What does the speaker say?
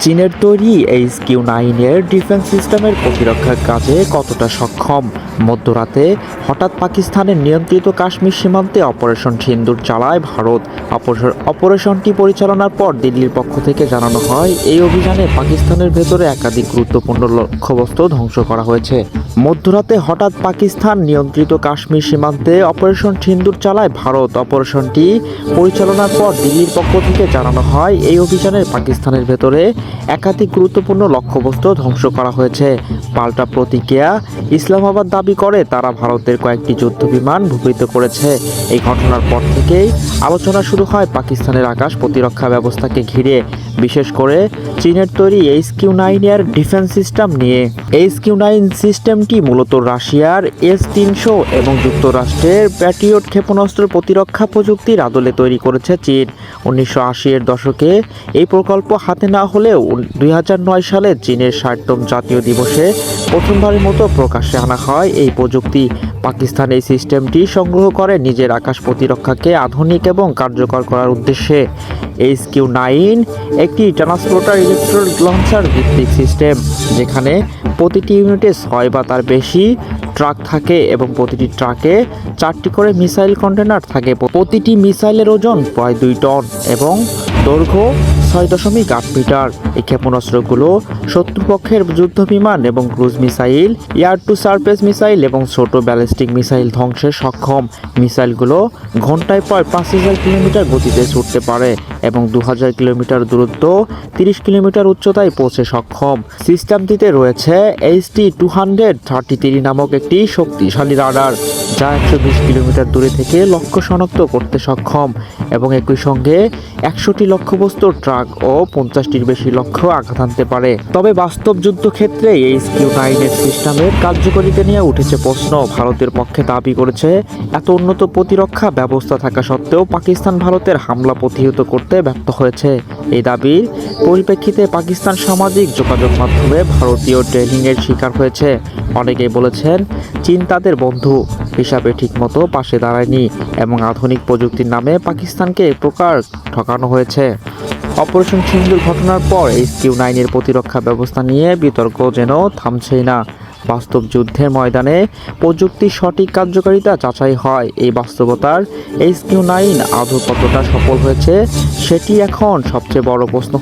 চীনের তৈরি H Q নাইনের ডিফেন্স সিস্টেমের প্রতিরক্ষার কাজে কতটা সক্ষম? মধ্যরাতে হঠাৎ পাকিস্তানের নিয়ন্ত্রিত কাশ্মীর সীমান্তে অপারেশন সিন্দুর চালায় ভারত। অপারেশন- অপারেশনটি পরিচালনার পর দিল্লির পক্ষ থেকে জানানো হয়, এই অভিযানে পাকিস্তানের ভেতরে একাধিক গুরুত্বপূর্ণ লক্ষ্যবস্তু ধ্বংস করা হয়েছে। মধ্যরাতে হঠাৎ পাকিস্তান নিয়ন্ত্রিত কাশ্মীর সীমান্তে অপারেশন সিন্দুর চালায় ভারত। অপারেশনটি পরিচালনার পর দিল্লির পক্ষ থেকে জানানো হয়, এই অভিযানে পাকিস্তানের ভেতরে একাধিক গুরুত্বপূর্ণ লক্ষ্যবস্তু ধ্বংস করা হয়েছে। পাল্টা প্রতিক্রিয়া ইসলামাবাদ দাবি করে। তারা ভারতের কয়েকটি যুদ্ধ বিমান ভূপাতিত করেছে। এই ঘটনার পর থেকেই আলোচনা শুরু হয় পাকিস্তানের আকাশ প্রতিরক্ষা ব্যবস্থাকে ঘিরে। বিশেষ করে চীনের তৈরি এইচ কিউ নাইন এর ডিফেন্স সিস্টেম নিয়ে। এইচ কিউ নাইন সিস্টেমটি মূলত রাশিয়ার এস তিনশো এবং যুক্তরাষ্ট্রের প্যাট্রিয়ট ক্ষেপণাস্ত্র প্রতিরক্ষা প্রযুক্তির আদলে তৈরি করেছে চীন। উনিশশো আশি এর দশকে এই প্রকল্প হাতে না হলেও দুই সালে চীনের ষাটতম জাতীয় দিবসে প্রথমবারের মতো প্রকাশ্যে আনা হয় এই প্রযুক্তি। পাকিস্তান এই সিস্টেমটি সংগ্রহ করে নিজের আকাশ প্রতিরক্ষাকে আধুনিক এবং কার্যকর করার উদ্দেশ্যে। এইচ কিউ নাইন একটি ট্রান্সপোর্টার ইলেকট্রনিক লঞ্চার ভিত্তিক সিস্টেম, যেখানে প্রতিটি ইউনিটে ছয় বা তার বেশি ট্রাক থাকে এবং প্রতিটি ট্রাকে চারটি করে মিসাইল কন্টেনার থাকে। প্রতিটি মিসাইলের ওজন প্রায় দুই টন এবং দৈর্ঘ্য ছয় দশমিক আট মিটার। এই ক্ষেপণাস্ত্রগুলো শত্রুপক্ষের যুদ্ধ বিমান এবং cruise missile, air to surface missile এবং ছোট ব্যালিস্টিক মিসাইল ধ্বংসে সক্ষম। মিসাইলগুলো ঘন্টায় প্রায় পাঁচ হাজার কিলোমিটার গতিতে ছুটতে পারে। এবং দু হাজার কিলোমিটার দূরত্ব তিরিশ কিলোমিটার উচ্চতায় পৌঁছে সক্ষম। সিস্টেমটিতে রয়েছে HT two hundred thirty three নামক একটি শক্তিশালী রাডার, যা একশো বিশ কিলোমিটার দূরে থেকে লক্ষ্য শনাক্ত করতে সক্ষম এবং একই সঙ্গে একশোটি লক্ষ্যবস্তু ট্রাক ও পঞ্চাশটির বেশি লক্ষ্য আঘাত আনতে পারে। তবে বাস্তব যুদ্ধক্ষেত্রে এই কিউ নাইনের সিস্টেমের কার্যকারিতা নিয়ে উঠেছে প্রশ্ন। ভারতের পক্ষে দাবি করেছে, এত উন্নত প্রতিরক্ষা ব্যবস্থা থাকা সত্ত্বেও পাকিস্তান ভারতের হামলা প্রতিহত করতে ব্যর্থ হয়েছে। এই দাবির পরিপ্রেক্ষিতে পাকিস্তান সামাজিক যোগাযোগ মাধ্যমে ভারতীয় ট্রেনিংয়ের শিকার হয়েছে। অনেকেই বলেছেন, চীন তাদের বন্ধু হিসাবে ঠিকমতো পাশে দাঁড়ায়নি এবং আধুনিক প্রযুক্তির নামে পাকিস্তানকে প্রকার ঠকানো হয়েছে। অপারেশন সিন্ধুর ঘটনার পর এইচ কিউ নাইনের প্রতিরক্ষা ব্যবস্থা নিয়ে বিতর্ক যেন থামছেই না। বাস্তব যুদ্ধের ময়দানে প্রযুক্তির সঠিক কার্যকারিতা যাচাই হয়। এই বাস্তবতার এইচ কিউ নাইন আদৌ কতটা সফল হয়েছে, সেটি এখন সবচেয়ে বড় প্রশ্ন